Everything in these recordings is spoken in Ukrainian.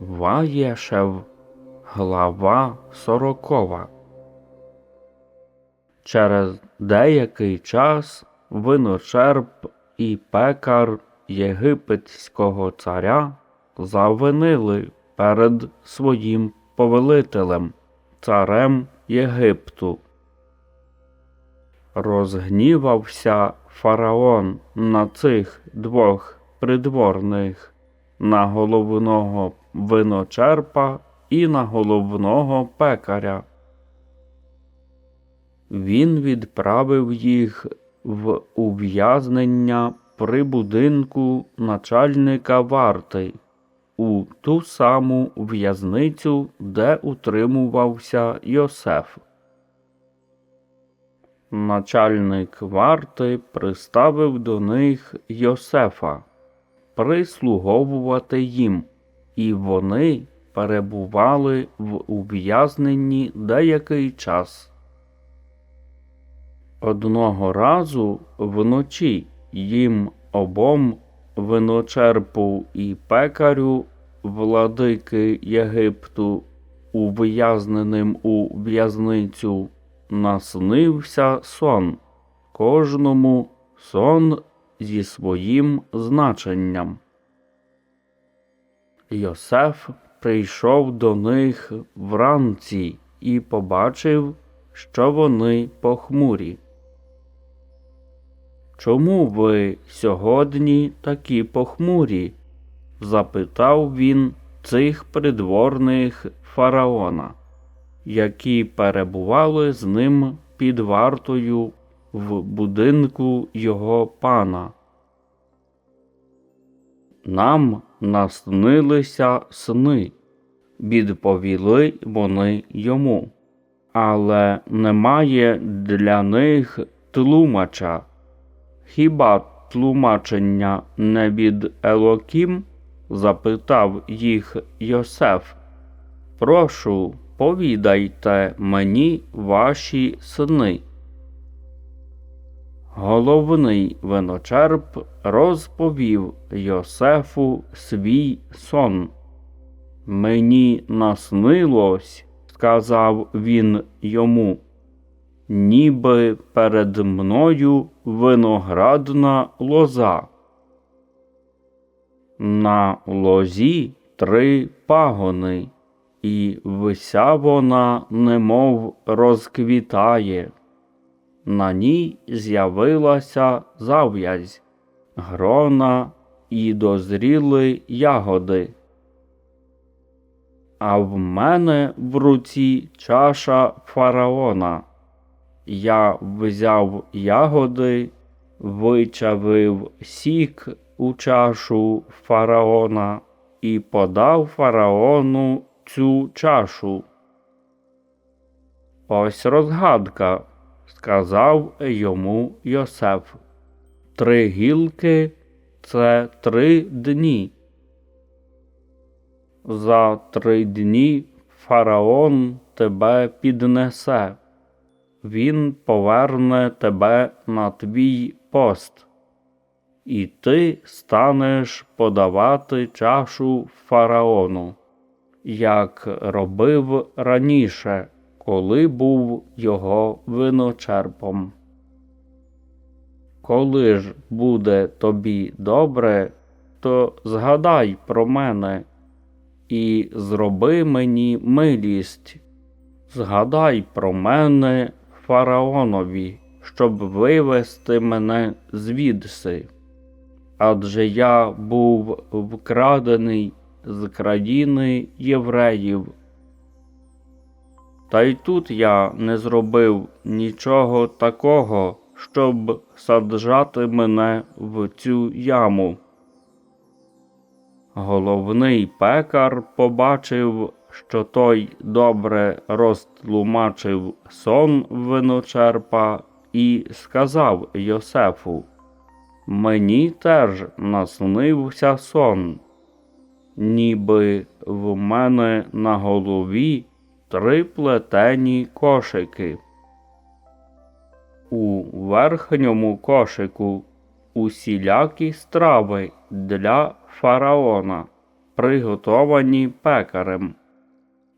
Ваєшев, глава сорокова. Через деякий час виночерп і пекар єгипетського царя завинили перед своїм повелителем, царем Єгипту. Розгнівався фараон на цих двох придворних, на головного виночерпа і на головного пекаря. Він відправив їх в ув'язнення при будинку начальника варти у ту саму в'язницю, де утримувався Йосеф. Начальник варти приставив до них Йосефа прислуговувати їм, і вони перебували в ув'язненні деякий час. Одного разу вночі їм обом виночерпу і пекарю владики Єгипту, ув'язненим у в'язницю, наснився сон, кожному сон зі своїм значенням. Йосеф прийшов до них вранці і побачив, що вони похмурі. Чому ви сьогодні такі похмурі? запитав він цих придворних фараона, які перебували з ним під вартою в будинку його пана. Нам наснилися сни, відповіли вони йому, але немає для них тлумача. Хіба тлумачення не від Елокім? запитав їх Йосеф. Прошу, повідайте мені ваші сни. Головний виночерп розповів Йосефу свій сон. Мені наснилось, сказав він йому, ніби перед мною виноградна лоза. На лозі три пагони, і вся вона немов розквітає. На ній з'явилася зав'язь, грона і дозріли ягоди. А в мене в руці чаша фараона. Я взяв ягоди, вичавив сік у чашу фараона і подав фараону цю чашу. Ось розгадка, сказав йому Йосеф. Три гілки це три дні. За три дні фараон тебе піднесе він поверне тебе на твій пост, і ти станеш подавати чашу фараону, як робив раніше, коли був його виночерпом. Коли ж буде тобі добре, то згадай про мене і зроби мені милість. Згадай про мене фараонові, щоб вивести мене звідси. Адже я був вкрадений з країни євреїв. Та й тут я не зробив нічого такого, щоб саджати мене в цю яму. Головний пекар побачив що той добре розтлумачив сон виночерпа і сказав Йосефу Мені теж наснився сон, ніби в мене на голові три плетені кошики. У верхньому кошику усілякі страви для фараона приготовані пекарем,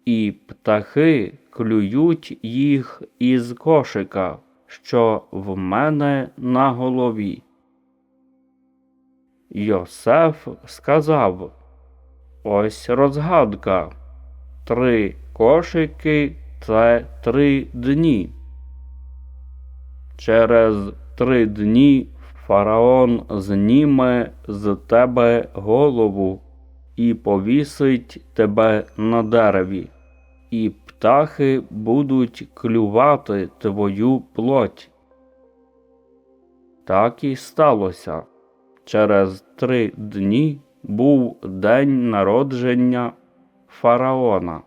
і птахи клюють їх із кошика, що в мене на голові. Йосеф сказав Ось розгадка. Три кошики це три дні. Через три дні фараон зніме з тебе голову і повісить тебе на дереві, і птахи будуть клювати твою плоть. Так і сталося. Через три дні був день народження фараона,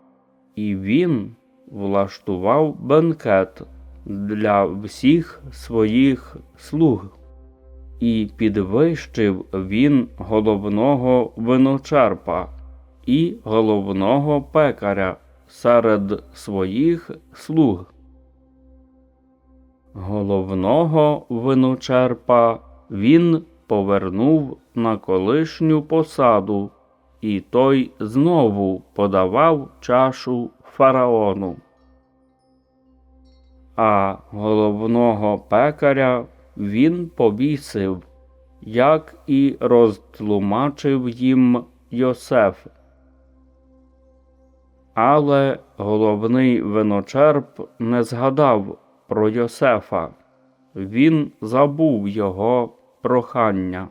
і він влаштував бенкет для всіх своїх слуг, і підвищив він головного виночерпа і головного пекаря серед своїх слуг. Головного виночерпа він повернув на колишню посаду, і той знову подавав чашу фараону. А головного пекаря він повісив, як і розтлумачив їм Йосеф. Але головний виночерп не згадав про Йосефа, він забув його прохання.